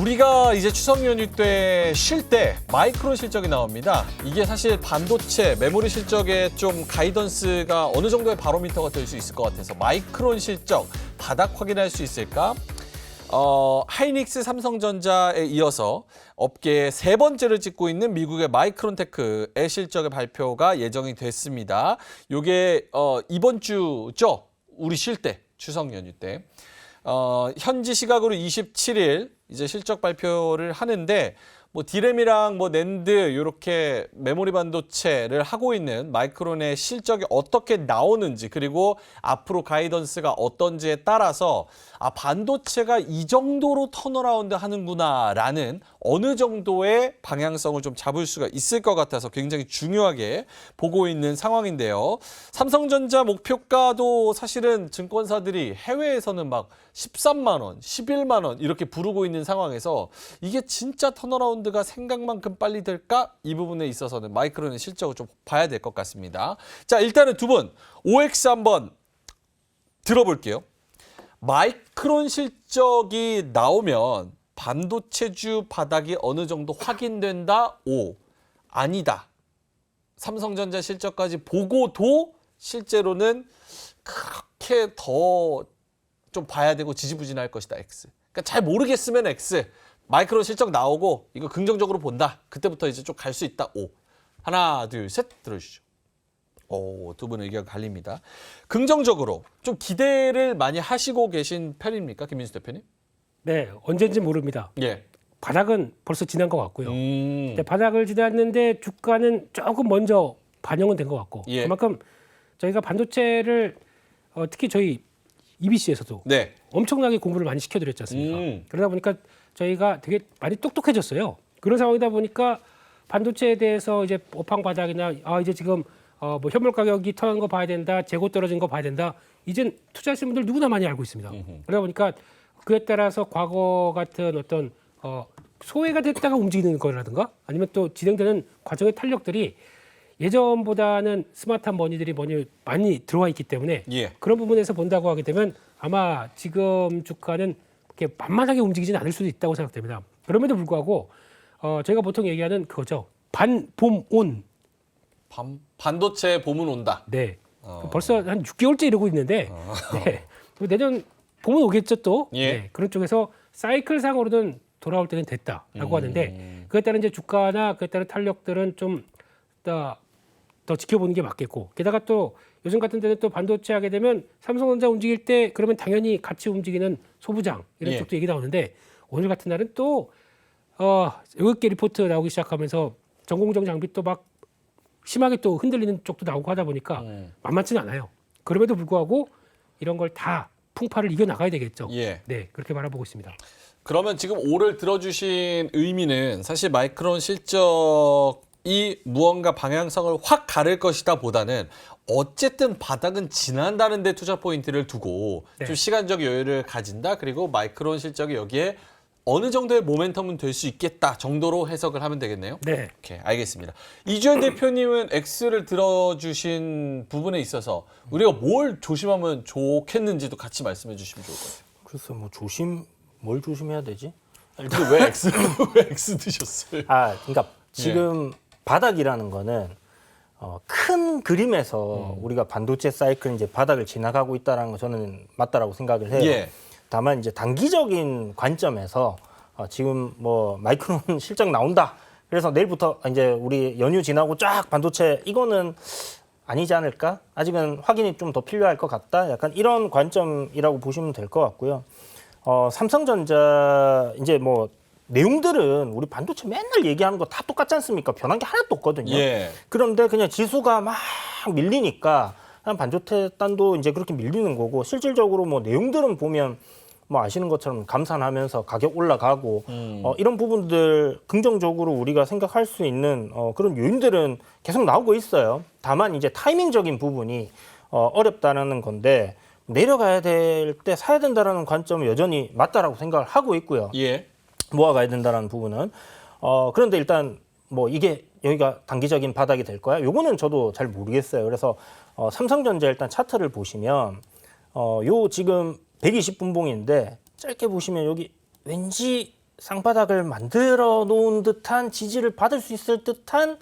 우리가 이제 추석 연휴 때 쉴 때 마이크론 실적이 나옵니다. 이게 사실 반도체, 메모리 실적에 좀 가이던스가 어느 정도의 바로미터가 될 수 있을 것 같아서 마이크론 실적 바닥 확인할 수 있을까? 어, 하이닉스 삼성전자에 이어서 업계에 세 번째를 찍고 있는 미국의 마이크론테크의 실적의 발표가 예정이 됐습니다. 요게 어, 이번 주죠. 우리 쉴 때, 추석 연휴 때. 어, 현지 시각으로 27일 이제 실적 발표를 하는데 뭐 디램이랑 뭐 낸드 이렇게 메모리 반도체를 하고 있는 마이크론의 실적이 어떻게 나오는지 그리고 앞으로 가이던스가 어떤지에 따라서 아 반도체가 이 정도로 턴어라운드 하는구나라는 어느 정도의 방향성을 좀 잡을 수가 있을 것 같아서 굉장히 중요하게 보고 있는 상황인데요. 삼성전자 목표가도 사실은 증권사들이 해외에서는 막 13만 원, 11만 원 이렇게 부르고 있는 상황에서 이게 진짜 턴어라운드 가 생각만큼 빨리 될까? 이 부분에 있어서는 마이크론의 실적을 좀 봐야 될 것 같습니다. 자, 일단은 두 분 OX 한번 들어볼게요. 마이크론 실적이 나오면 반도체주 바닥이 어느 정도 확인된다. O. 아니다. 삼성전자 실적까지 보고도 실제로는 그렇게 더 좀 봐야 되고 지지부진할 것이다. X. 그러니까 잘 모르겠으면 X. 마이크론 실적 나오고 이거 긍정적으로 본다. 그때부터 이제 좀갈수 있다. O. 하나, 둘, 셋 들어주시죠. 오, 두 분 의견 갈립니다. 긍정적으로 좀 기대를 많이 하시고 계신 편입니까, 김민수 대표님? 네, 언제인지 모릅니다. 예. 바닥은 벌써 지난 것 같고요. 음. 근데 바닥을 지났는데 주가는 조금 먼저 반영은 된 것 같고 예. 그만큼 저희가 반도체를 어, 특히 저희 EBC에서도 네. 엄청나게 공부를 많이 시켜드렸지 않습니까? 음. 그러다 보니까 저희가 되게 많이 똑똑해졌어요. 그런 상황이다 보니까 반도체에 대해서 이제 업황 바닥이나 아 이제 지금 어, 뭐 현물 가격이 턴한 거 봐야 된다, 재고 떨어진 거 봐야 된다. 이젠 투자하시는 분들 누구나 많이 알고 있습니다. 그러다 보니까 그에 따라서 과거 같은 어떤 어, 소외가 됐다가 움직이는 거라든가 아니면 또 진행되는 과정의 탄력들이 예전보다는 스마트한 머니들이 머니 많이 들어와 있기 때문에 예. 그런 부분에서 본다고 하게 되면 아마 지금 주가는 이렇게 만만하게 움직이지는 않을 수도 있다고 생각됩니다. 그럼에도 불구하고 어, 저희가 보통 얘기하는 그거죠. 반, 봄, 온. 반, 반도체 봄은 온다. 네. 어. 벌써 한 6개월째 이러고 있는데 네. 그리고 내년 봄은 오겠죠 또. 예. 네. 그런 쪽에서 사이클상으로는 돌아올 때는 됐다라고 음. 하는데 그에 따른 이제 주가나 그에 따른 탄력들은 좀 더, 더 지켜보는 게 맞겠고 게다가 또 요즘 같은 때는 또 반도체 하게 되면 삼성전자 움직일 때 그러면 당연히 같이 움직이는 소부장 이런 예. 쪽도 얘기 나오는데 오늘 같은 날은 또 어, 외국계 리포트 나오기 시작하면서 전공정 장비 또 막 심하게 또 흔들리는 쪽도 나오고 하다 보니까 음. 만만치는 않아요. 그럼에도 불구하고 이런 걸 다 풍파를 이겨 나가야 되겠죠. 예. 네, 그렇게 바라보고 있습니다. 그러면 지금 오를 들어주신 의미는 사실 마이크론 실적 이 무언가 방향성을 확 가를 것이다 보다는 어쨌든 바닥은 지난다는 데 투자 포인트를 두고 네. 좀 시간적 여유를 가진다. 그리고 마이크론 실적이 여기에 어느 정도의 모멘텀은 될 수 있겠다 정도로 해석을 하면 되겠네요. 네. 오케이, 알겠습니다. 이주연 대표님은 X를 들어주신 부분에 있어서 우리가 뭘 조심하면 좋겠는지도 같이 말씀해 주시면 좋을 것 같아요. 글쎄 뭐 조심 뭘 조심해야 되지? 근데 왜 X 왜 X 드셨어요? 아 그러니까 지금 바닥이라는 거는 어, 큰 그림에서 우리가 반도체 사이클 이제 바닥을 지나가고 있다라는 거 저는 맞다라고 생각을 해요. 예. 다만 이제 단기적인 관점에서 어, 지금 뭐 마이크론 실적 나온다. 그래서 내일부터 이제 우리 연휴 지나고 쫙 반도체 이거는 아니지 않을까? 아직은 확인이 좀 더 필요할 것 같다. 약간 이런 관점이라고 보시면 될 것 같고요. 어, 삼성전자 이제 뭐 내용들은 우리 반도체 맨날 얘기하는 거 다 똑같지 않습니까? 변한 게 하나도 없거든요. 예. 그런데 그냥 지수가 막 밀리니까 반도체 단도 이제 그렇게 밀리는 거고 실질적으로 뭐 내용들은 보면 뭐 아시는 것처럼 감산하면서 가격 올라가고 음. 어, 이런 부분들 긍정적으로 우리가 생각할 수 있는 어, 그런 요인들은 계속 나오고 있어요. 다만 이제 타이밍적인 부분이 어, 어렵다는 건데 내려가야 될 때 사야 된다라는 관점은 여전히 맞다라고 생각을 하고 있고요. 예. 모아가야 된다는 부분은 어 그런데 일단 뭐 이게 여기가 단기적인 바닥이 될 거야? 요거는 저도 잘 모르겠어요. 그래서 어 삼성전자 일단 차트를 보시면 어요 지금 120분봉인데 짧게 보시면 여기 왠지 쌍바닥을 만들어 놓은 듯한 지지를 받을 수 있을 듯한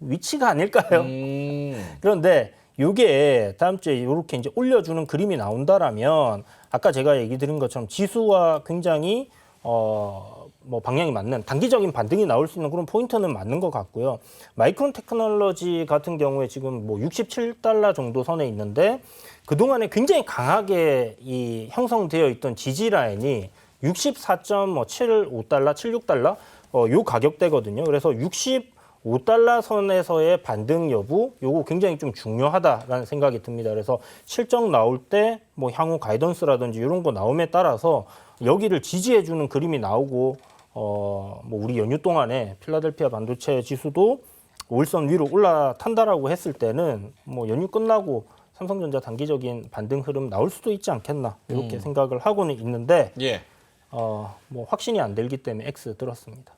위치가 아닐까요? 음. 그런데 이게 다음 주에 이렇게 이제 올려주는 그림이 나온다라면 아까 제가 얘기 드린 것처럼 지수와 굉장히 어 뭐 방향이 맞는 단기적인 반등이 나올 수 있는 그런 포인트는 맞는 것 같고요. 마이크론 테크놀로지 같은 경우에 지금 뭐 67달러 정도 선에 있는데 그동안에 굉장히 강하게 이 형성되어 있던 지지 라인이 64.75달러, 76달러 어, 요 가격대거든요. 그래서 65달러 선에서의 반등 여부 요거 굉장히 좀 중요하다라는 생각이 듭니다. 그래서 실적 나올 때 뭐 향후 가이던스라든지 이런 거 나옴에 따라서 여기를 지지해 주는 그림이 나오고 어, 뭐 우리 연휴 동안에 필라델피아 반도체 지수도 5일선 위로 올라탄다라고 했을 때는 뭐 연휴 끝나고 삼성전자 단기적인 반등 흐름 나올 수도 있지 않겠나 이렇게 생각을 하고는 있는데 예. 어, 뭐 확신이 안 들기 때문에 X 들었습니다.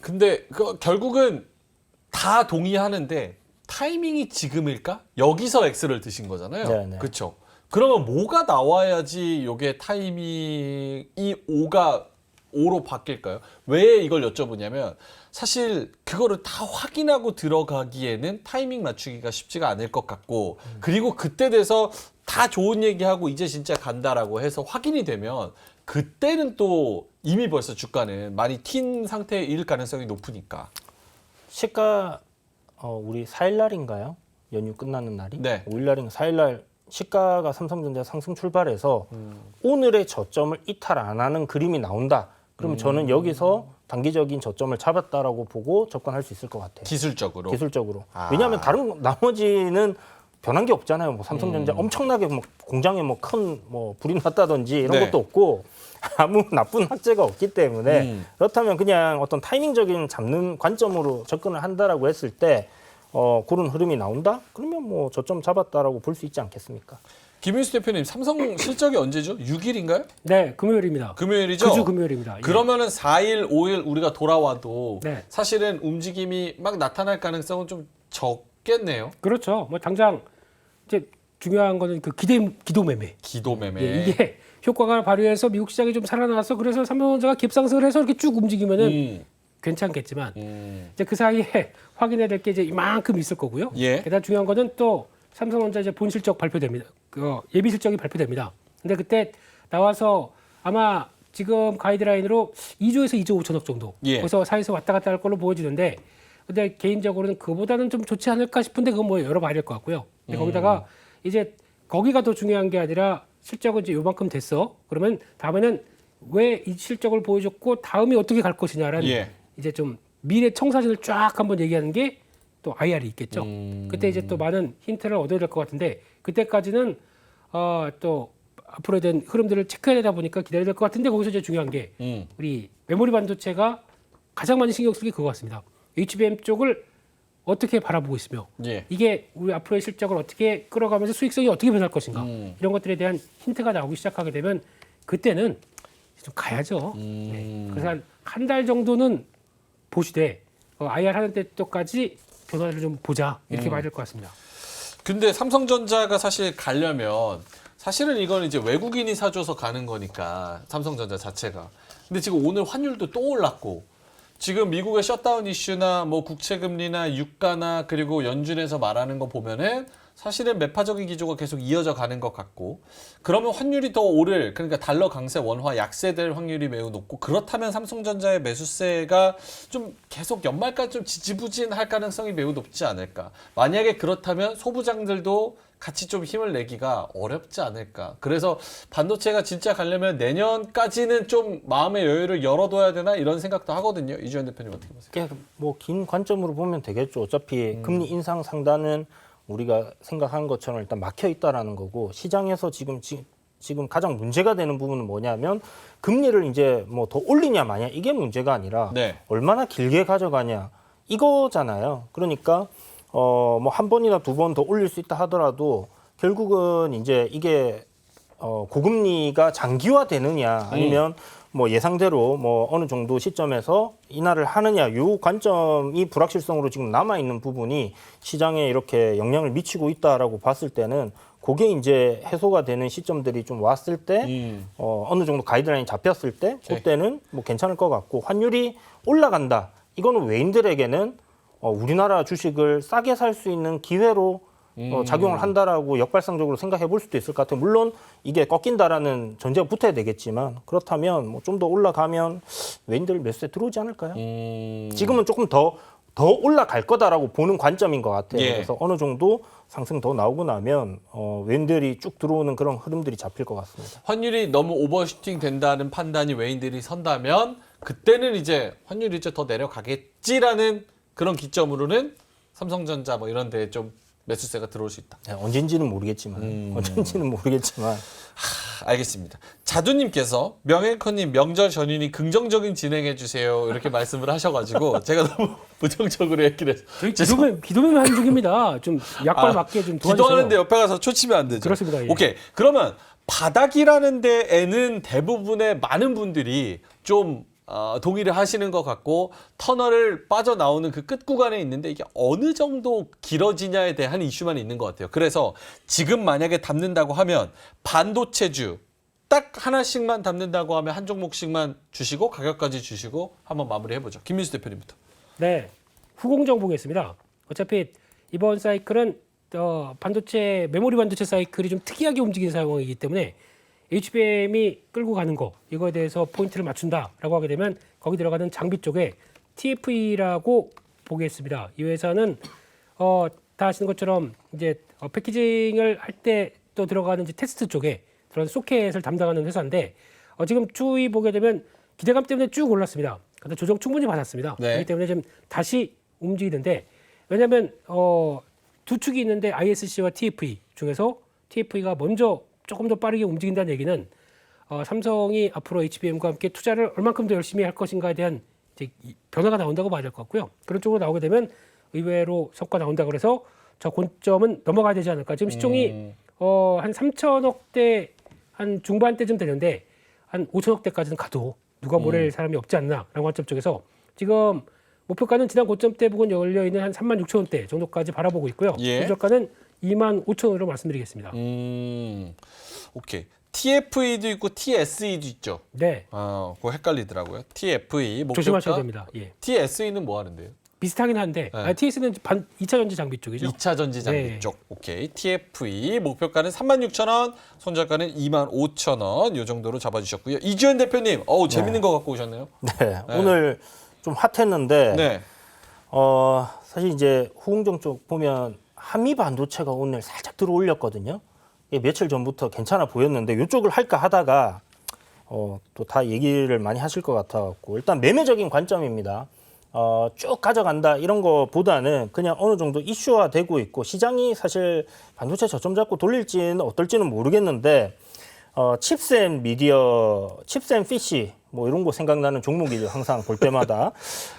근데 그 결국은 다 동의하는데 타이밍이 지금일까? 여기서 X를 드신 거잖아요. 그렇죠. 그러면 뭐가 나와야지 요게 타이밍이 5가 5로 바뀔까요? 왜 이걸 여쭤보냐면 사실 그거를 다 확인하고 들어가기에는 타이밍 맞추기가 쉽지가 않을 것 같고 그리고 그때 돼서 다 좋은 얘기하고 이제 진짜 간다라고 해서 확인이 되면 그때는 또 이미 벌써 주가는 많이 튄 상태일 가능성이 높으니까. 시가 어, 우리 4일 날인가요? 연휴 끝나는 날이? 네. 5일 날인가 4일 날 시가가 삼성전자 상승 출발해서 음. 오늘의 저점을 이탈 안 하는 그림이 나온다. 그러면 음. 저는 여기서 단기적인 저점을 잡았다라고 보고 접근할 수 있을 것 같아요. 기술적으로. 기술적으로. 아. 왜냐하면 다른 나머지는 변한 게 없잖아요. 뭐 삼성전자 음. 엄청나게 뭐 공장에 뭐 큰 뭐 불이 났다든지 이런 네. 것도 없고 아무 나쁜 학제가 없기 때문에 음. 그렇다면 그냥 어떤 타이밍적인 잡는 관점으로 접근을 한다라고 했을 때 어, 그런 흐름이 나온다? 그러면 뭐 저점 잡았다라고 볼 수 있지 않겠습니까? 김윤수 대표님, 삼성 실적이 언제죠? 6일인가요? 네, 금요일입니다. 금요일이죠? 그주 금요일입니다. 예. 그러면은 4일, 5일 우리가 돌아와도 네. 사실은 움직임이 막 나타날 가능성은 좀 적겠네요. 그렇죠. 뭐 당장 이제 중요한 거는 그 기대 기도 매매. 기도 매매. 예, 이게 효과가 발휘해서 미국 시장이 좀 살아나서 그래서 삼성전자가 깁상승을 해서 이렇게 쭉 움직이면은 음, 괜찮겠지만 음. 이제 그 사이에 확인해야 될 게 이제 이만큼 있을 거고요. 예. 게다가 중요한 거는 또 삼성전자 이제 본 실적 발표됩니다. 그 예비 실적이 발표됩니다. 근데 그때 나와서 아마 지금 가이드라인으로 2조에서 2조 5천억 정도. 예. 그래서 사이에서 왔다 갔다 할 걸로 보여지는데 근데 개인적으로는 그보다는 좀 좋지 않을까 싶은데 그건 뭐 열어봐야 될 것 같고요. 근데 거기다가 이제 거기가 더 중요한 게 아니라 실적은 이제 요만큼 됐어. 그러면 다음에는 왜 이 실적을 보여줬고 다음이 어떻게 갈 것이냐라는 예. 이제 좀 미래 청사진을 쫙 한번 얘기하는 게 또 IR이 있겠죠. 음. 그때 이제 또 많은 힌트를 얻어야 될 것 같은데 그때까지는 어 또 앞으로에 대한 흐름들을 체크해야 되다 보니까 기다려야 될 것 같은데 거기서 이제 중요한 게 음. 우리 메모리 반도체가 가장 많이 신경 게 그거 같습니다. HBM 쪽을 어떻게 바라보고 있으며 예. 이게 우리 앞으로의 실적을 어떻게 끌어가면서 수익성이 어떻게 변할 것인가 음. 이런 것들에 대한 힌트가 나오기 시작하게 되면 그때는 좀 가야죠. 음. 네. 그래서 한달 정도는 보시되 어, IR 하는 때까지 변화를 좀 보자 이렇게 음. 봐야 될 것 같습니다. 근데 삼성전자가 사실 가려면 사실은 이건 이제 외국인이 사줘서 가는 거니까 삼성전자 자체가. 근데 지금 오늘 환율도 또 올랐고 지금 미국의 셧다운 이슈나 뭐 국채 금리나 유가나 그리고 연준에서 말하는 거 보면은 사실은 매파적인 기조가 계속 이어져 가는 것 같고 그러면 환율이 더 오를 그러니까 달러 강세 원화 약세될 확률이 매우 높고 그렇다면 삼성전자의 매수세가 좀 계속 연말까지 좀 지지부진할 가능성이 매우 높지 않을까 만약에 그렇다면 소부장들도 같이 좀 힘을 내기가 어렵지 않을까 그래서 반도체가 진짜 가려면 내년까지는 좀 마음의 여유를 열어둬야 되나 이런 생각도 하거든요 이주현 대표님 어떻게 보세요? 뭐 긴 관점으로 보면 되겠죠. 어차피 음. 금리 인상 상단은 우리가 생각한 것처럼 일단 막혀 있다라는 거고 시장에서 지금 지, 지금 가장 문제가 되는 부분은 뭐냐면 금리를 이제 뭐 더 올리냐 마냐 이게 문제가 아니라 네. 얼마나 길게 가져가냐 이거잖아요. 그러니까 어 뭐 한 번이나 두 번 더 올릴 수 있다 하더라도 결국은 이제 이게 어 고금리가 장기화 되느냐 아니면 뭐 예상대로 뭐 어느 정도 시점에서 인하를 하느냐 요 관점이 불확실성으로 지금 남아 있는 부분이 시장에 이렇게 영향을 미치고 있다라고 봤을 때는 그게 이제 해소가 되는 시점들이 좀 왔을 때 음. 어, 어느 정도 가이드라인이 잡혔을 때 네. 그때는 뭐 괜찮을 것 같고 환율이 올라간다. 이거는 외인들에게는 어, 우리나라 주식을 싸게 살 수 있는 기회로 음. 어, 작용을 한다라고 역발상적으로 생각해 볼 수도 있을 것 같아요. 물론 이게 꺾인다라는 전제가 붙어야 되겠지만 그렇다면 뭐 좀 더 올라가면 외인들 매수에 들어오지 않을까요? 음. 지금은 조금 더, 더 올라갈 거다라고 보는 관점인 것 같아요. 예. 그래서 어느 정도 상승 더 나오고 나면 어, 왼들이 쭉 들어오는 그런 흐름들이 잡힐 것 같습니다. 환율이 너무 오버슈팅 된다는 판단이 외인들이 선다면 그때는 이제 환율이 이제 더 내려가겠지라는 그런 기점으로는 삼성전자 뭐 이런 데에 좀 매수세가 들어올 수 있다. 네, 언젠지는 모르겠지만 음. 언젠지는 모르겠지만 하, 알겠습니다. 자두님께서 명예커님 명절 전이니 긍정적인 진행해 주세요 이렇게 말씀을 하셔가지고 제가 너무 부정적으로 얘기를 해서 저희 기도면 기도면 하는 중입니다. 좀 약발 아, 맞게 좀 도와주세요. 기도하는데 옆에 가서 초치면 안 되죠. 그렇습니다, 예. 오케이. 그러면 바닥이라는 데에는 대부분의 많은 분들이 좀 어, 동의를 하시는 것 같고 터널을 빠져나오는 그 끝 구간에 있는데 이게 어느 정도 길어지냐에 대한 이슈만 있는 것 같아요. 그래서 지금 만약에 담는다고 하면 반도체주 딱 하나씩만 담는다고 하면 한 종목씩만 주시고 가격까지 주시고 한번 마무리해 보죠. 김민수 대표님부터. 네, 후공정 보겠습니다. 어차피 이번 사이클은 어, 반도체 메모리 반도체 사이클이 좀 특이하게 움직이는 상황이기 때문에 HBM이 끌고 가는 거 이거에 대해서 포인트를 맞춘다라고 하게 되면 거기 들어가는 장비 쪽에 TFE라고 보겠습니다. 이 회사는 어, 다 아시는 것처럼 이제 어, 패키징을 할 때 또 들어가는 이제 테스트 쪽에 그런 소켓을 담당하는 회사인데 어, 지금 추이 보게 되면 기대감 때문에 쭉 올랐습니다. 근데 조정 충분히 받았습니다. 네. 그렇기 때문에 지금 다시 움직이는데 왜냐하면 어, 두 축이 있는데 ISC와 TFE 중에서 TFE가 먼저 조금 더 빠르게 움직인다는 얘기는 어, 삼성이 앞으로 HBM과 함께 투자를 얼만큼 더 열심히 할 것인가에 대한 이제 이 변화가 나온다고 봐야 될 것 같고요. 그런 쪽으로 나오게 되면 의외로 성과 나온다 그래서 저 고점은 넘어가야 되지 않을까. 지금 시총이 음. 어, 한 3천억대 한 중반대쯤 되는데 한 5천억대까지는 가도 누가 모를 음. 사람이 없지 않나라는 관점 쪽에서 지금 목표가는 지난 고점대 부근 열려 있는 한 3만 6천 원대 정도까지 바라보고 있고요. 예. 최저가는 2만 5천 원으로 말씀드리겠습니다. 음, 오케이. TFE도 있고 TSE도 있죠. 네, 아, 그거 헷갈리더라고요. TFE 목표가 조심하셔야 됩니다. 예. TSE는 뭐 하는데요? 비슷하긴 한데 네. 아, TS는 반 2차 전지 장비 쪽이죠. 2차 전지 장비 네. 쪽. 오케이. TFE 목표가는 36,000원, 손절가는 25,000원 요 정도로 잡아 주셨고요. 이주연 대표님, 어우 재밌는 거 갖고 오셨네요. 네, 오늘 좀 핫했는데 네. 어, 사실 이제 후공정 쪽 보면 한미 반도체가 오늘 살짝 들어올렸거든요. 며칠 전부터 괜찮아 보였는데 이쪽을 할까 하다가 어, 또 다 얘기를 많이 하실 것 같아갖고 일단 매매적인 관점입니다. 어, 쭉 가져간다 이런 거보다는 그냥 어느 정도 이슈화 되고 있고 시장이 사실 반도체 저점 잡고 돌릴지는 어떨지는 모르겠는데 어, 칩센 미디어, 칩센 피시 뭐 이런 거 생각나는 종목이죠. 항상 볼 때마다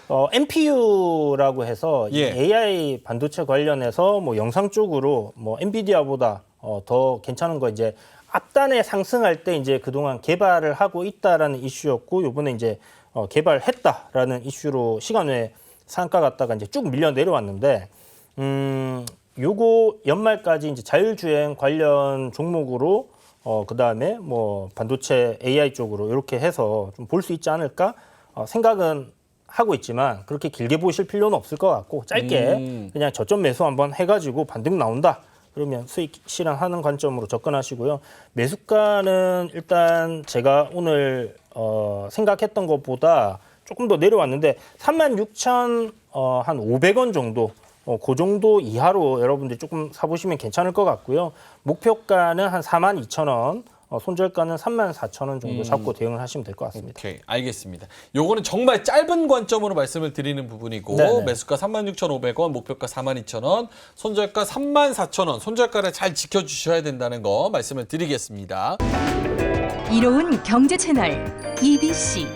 어, MPU라고 해서 이 예. AI 반도체 관련해서 뭐 영상 쪽으로 뭐 엔비디아보다 어, 더 괜찮은 거 이제 앞단에 상승할 때 이제 그동안 개발을 하고 있다라는 이슈였고 요번에 이제 어, 개발했다라는 이슈로 시간 외에 상가 갔다가 이제 쭉 밀려 내려왔는데 음, 요거 연말까지 이제 자율주행 관련 종목으로 어, 그 다음에 뭐 반도체 AI 쪽으로 이렇게 해서 좀 볼 수 있지 않을까 어, 생각은 하고 있지만 그렇게 길게 보실 필요는 없을 것 같고 짧게 음. 그냥 저점 매수 한번 해가지고 반등 나온다. 그러면 수익 실현하는 관점으로 접근하시고요. 매수가는 일단 제가 오늘 어, 생각했던 것보다 조금 더 내려왔는데 36,000 어, 한 500원 정도 어, 그 정도 이하로 여러분들이 조금 사보시면 괜찮을 것 같고요. 목표가는 한 42,000원, 어, 손절가는 34,000원 정도 잡고 대응을 하시면 될 것 같습니다. 오케이. 알겠습니다. 요거는 정말 짧은 관점으로 말씀을 드리는 부분이고 네네. 매수가 36,500원, 목표가 42,000원, 손절가 34,000원. 손절가를 잘 지켜 주셔야 된다는 거 말씀을 드리겠습니다. 이로운 경제 채널 EBC